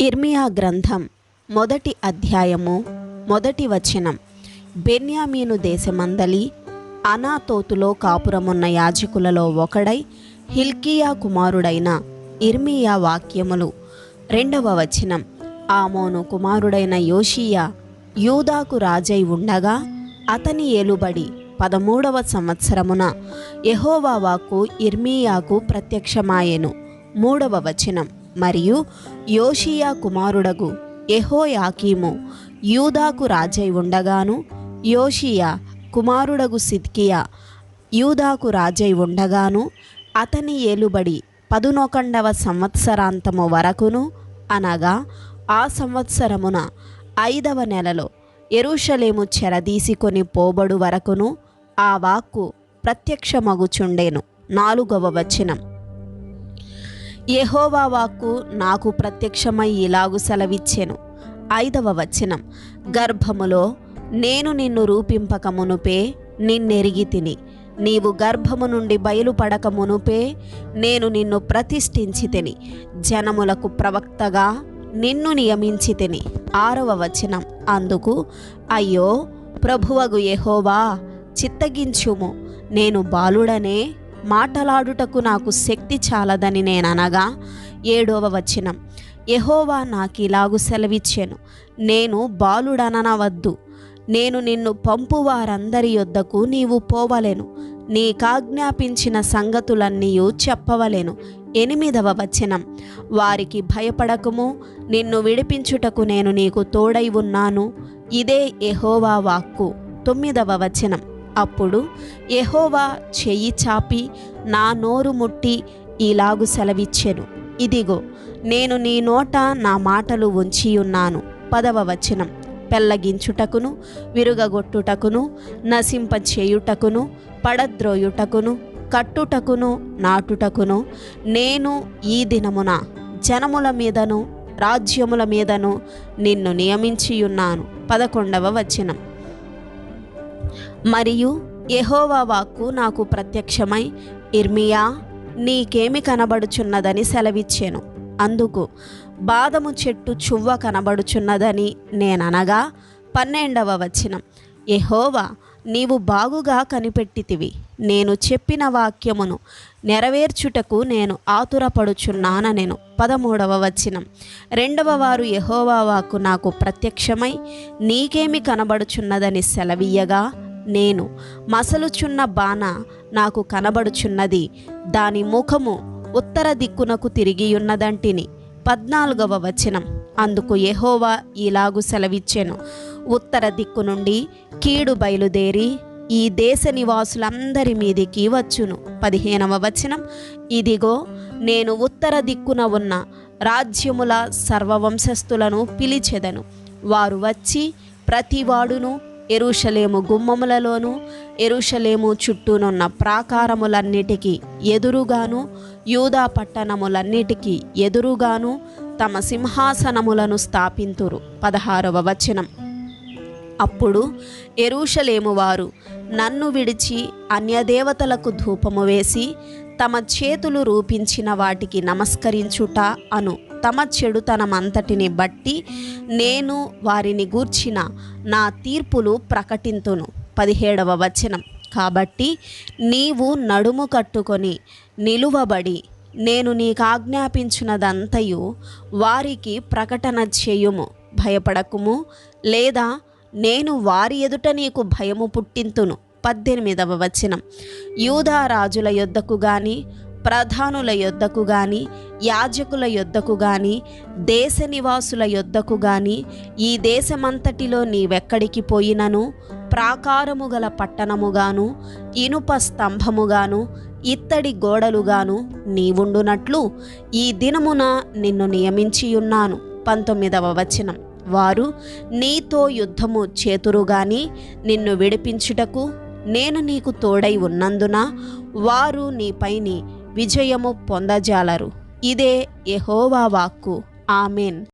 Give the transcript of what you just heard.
ఇర్మియా గ్రంథం మొదటి అధ్యాయము మొదటి వచనం. బెన్యామీను దేశమందలి అనాతోతులో కాపురమున్న యాజకులలో ఒకడై హిల్కియా కుమారుడైన ఇర్మియా వాక్యములు. రెండవ వచనం ఆమోను కుమారుడైన యోషియా యూదాకు రాజై ఉండగా అతని ఏలుబడి పదమూడవ సంవత్సరమున యెహోవా వాక్కు ఇర్మియాకు ప్రత్యక్షమాయెను. మూడవ వచనం మరియు యోషియా కుమారుడగు యెహోయాకీము యూదాకు రాజై ఉండగాను యోషియా కుమారుడగు సిద్కియా యూదాకు రాజై ఉండగాను అతని ఏలుబడి పదునొకండవ సంవత్సరాంతము వరకును అనగా ఆ సంవత్సరమున ఐదవ నెలలో ఎరుషలేము చెరదీసికొని పోబడు వరకును ఆ వాక్కు ప్రత్యక్షమగుచుండేను. నాలుగవ వచనం. యహోవా వాక్కు నాకు ప్రత్యక్షమై ఇలాగు సెలవిచ్చెను. ఐదవ వచనం. గర్భములో నేను నిన్ను రూపింపక మునుపే నిన్నెరిగి తిని. నీవు గర్భము నుండి బయలుపడక మునుపే నేను నిన్ను ప్రతిష్ఠించి తిని. జనములకు ప్రవక్తగా నిన్ను నియమించి తిని. ఆరవ వచనం. అందుకు అయ్యో ప్రభువగు యహోవా చిత్తగించుము. నేను బాలుడనే మాటలాడుటకు నాకు శక్తి చాలదని నేననగా ఏడవ వచనం. యెహోవా నాకిలాగు సెలవిచ్చాను. నేను బాలుడననవద్దు. నేను నిన్ను పంపు వారందరి యొద్దకు నీవు పోవలేను. నీకాజ్ఞాపించిన సంగతులన్నీయు చెప్పవలేను. ఎనిమిదవ వచనం. వారికి భయపడకము. నిన్ను విడిపించుటకు నేను నీకు తోడై ఉన్నాను. ఇదే ఎహోవా వాక్కు. తొమ్మిదవ వచనం. అప్పుడు యహోవా చెయ్యి చాపి నా నోరు ముట్టి ఇలాగు సెలవిచ్చెను. ఇదిగో నేను నీ నోట నా మాటలు ఉంచియున్నాను పదవ వచనం. పెల్లగించుటకును విరుగగొట్టుటకును నశింపచేయుటకును పడద్రోయుటకును కట్టుటకును నాటుటకును నేను ఈ దినమున జనముల మీదను రాజ్యముల మీదను నిన్ను నియమించియున్నాను. పదకొండవ వచనం. మరియు యహోవా వాక్కు నాకు ప్రత్యక్షమై ఇర్మియా నీకేమి కనబడుచున్నదని సెలవిచ్చాను. అందుకు బాదము చెట్టు చువ్వ కనబడుచున్నదని నేననగా పన్నెండవ వచనం. యహోవా నీవు బాగుగా కనిపెట్టితివి. నేను చెప్పిన వాక్యమును నెరవేర్చుటకు నేను ఆతురపడుచున్నాననెను. పదమూడవ వచనం. రెండవ వారు యహోవా వాక్కు నాకు ప్రత్యక్షమై నీకేమి కనబడుచున్నదని సెలవీయగా నేను మసలుచున్న బాణ నాకు కనబడుచున్నది. దాని ముఖము ఉత్తర దిక్కునకు తిరిగియున్నదంటిని. పద్నాలుగవ వచనం. అందుకు యహోవా ఇలాగు సెలవిచ్చెను. ఉత్తర దిక్కు నుండి కీడు బయలుదేరి ఈ దేశ నివాసులందరి మీదికి వచ్చును. పదిహేనవ వచనం. ఇదిగో నేను ఉత్తర దిక్కున ఉన్న రాజ్యముల సర్వవంశస్థులను పిలిచెదను. వారు వచ్చి ప్రతివాడును ఎరుషలేము గుమ్మములలోను ఎరుషలేము చుట్టూనున్న ప్రాకారములన్నిటికీ ఎదురుగాను యూదా పట్టణములన్నిటికీ ఎదురుగాను తమ సింహాసనములను స్థాపింతురు. పదహారవ వచనం. అప్పుడు ఎరుషలేము వారు నన్ను విడిచి అన్యదేవతలకు ధూపము వేసి తమ చేతులు రూపించిన వాటికి నమస్కరించుట అను. తమ చెడుతనమంతటిని బట్టి నేను వారిని గూర్చిన నా తీర్పులు ప్రకటింతును. పదిహేడవ వచనం. కాబట్టి నీవు నడుము కట్టుకొని నిలువబడి నేను నీకు ఆజ్ఞాపించినదంతయు వారికి ప్రకటన చేయుము. భయపడకుము లేదా నేను వారి ఎదుట నీకు భయము పుట్టింతును. పద్దెనిమిదవ వచనం. యూదా రాజుల యొద్దకు గాని ప్రధానుల యొద్దకు గాని యాజకుల యొద్దకు గాని దేశ నివాసుల యొద్దకు గాని ఈ దేశమంతటిలో నీవెక్కడికి పోయినను? ప్రాకారము గల పట్టణముగాను ఇనుప స్తంభముగాను ఇత్తడి గోడలుగాను నీవుండునట్లు ఈ దినమున నిన్ను నియమించియున్నాను. పంతొమ్మిదవ వచనం. వారు నీతో యుద్ధము చేతురుగాని నిన్ను విడిపించుటకు నేను నీకు తోడై ఉన్నందున వారు నీపైని విజయము పొందజాలరు. ఇదే యహోవా వాక్కు. ఆమెన్.